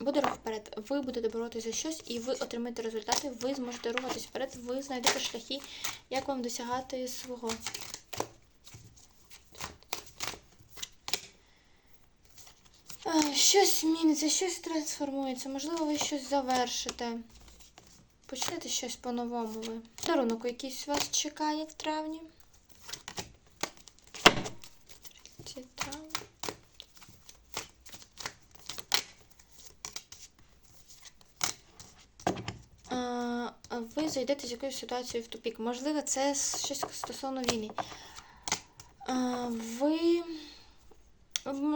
буде рух вперед. Ви будете боротися за щось, і ви отримаєте результати, ви зможете рухатись вперед, ви знайдете шляхи, як вам досягати свого. Щось зміниться, щось трансформується, можливо, ви щось завершите. Почнете щось по-новому ви. Дарунок якийсь вас чекає в травні. Ці травні. А, ви зайдете з якоюсь ситуацією в тупік. Можливо, це щось стосовно війни. Ви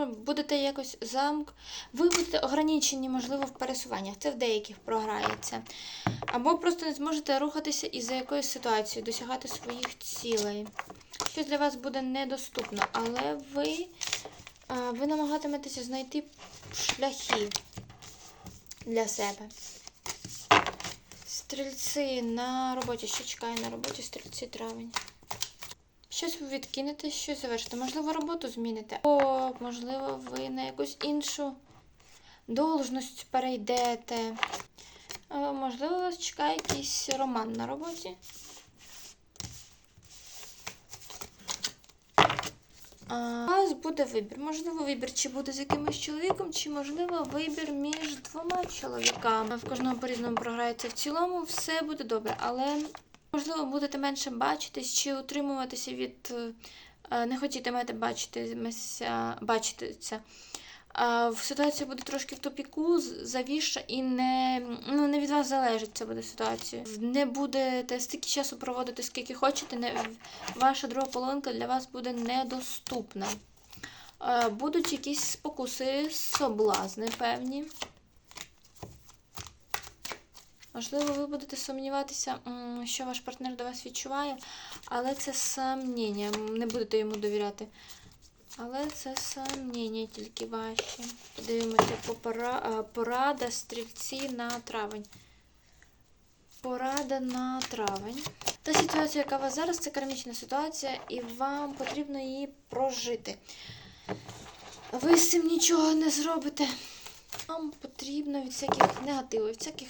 будете якось замк. Ви будете ограничені, можливо, в пересуваннях. Це в деяких програється. Або просто не зможете рухатися із-за якоїсь ситуації, досягати своїх цілей. Щось для вас буде недоступно, але ви, ви намагатиметеся знайти шляхи для себе. Стрільці на роботі. Що чекає на роботі? Стрільці травень. Щось ви відкинете, щось завершите. Можливо, роботу зміните. О, можливо, ви на якусь іншу должність перейдете. Е, Можливо, вас чекає якийсь роман на роботі. А, буде вибір. Можливо, вибір, чи буде з якимось чоловіком, чи можливо вибір між двома чоловіками. В кожного по-різному програється в цілому, все буде добре, але можливо будете менше бачитись чи утримуватися від е, не хотітимете бачитися, бачитися. В ситуація буде трошки в топіку, завіша і не, ну, не від вас залежить це буде ситуація. Не будете стільки часу проводити, скільки хочете, не, ваша друга половинка для вас буде недоступна. Е, Будуть якісь спокуси, соблазни певні. Можливо, ви будете сумніватися, що ваш партнер до вас відчуває, але це сумніння, не будете йому довіряти. Але це сумніння тільки ваші. Дивимося а, порада стрільці на травень. Порада на травень. Та ситуація, яка у вас зараз, це кармічна ситуація, і вам потрібно її прожити. Ви з цим нічого не зробите. Вам потрібно від всяких негативів, від всяких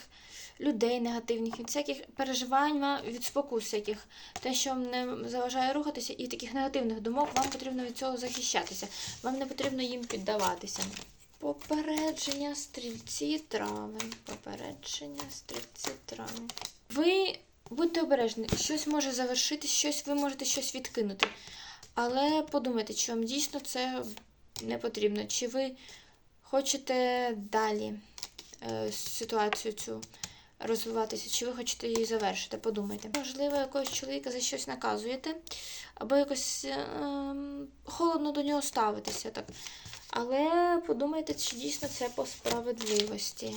людей негативних, від всяких переживань, від спокус всяких. Те, що вам не заважає рухатися, і таких негативних думок, вам потрібно від цього захищатися. Вам не потрібно їм піддаватися. Попередження стрільці травень. Попередження стрільці травень. Ви будьте обережні, щось може завершитись, щось ви можете щось відкинути. Але подумайте, чи вам дійсно це не потрібно, чи ви хочете далі е, ситуацію цю розвиватися, чи ви хочете її завершити, подумайте. Можливо, якогось чоловіка за щось наказуєте, або якось е, ем, холодно до нього ставитеся. так. Але подумайте, чи дійсно це по справедливості.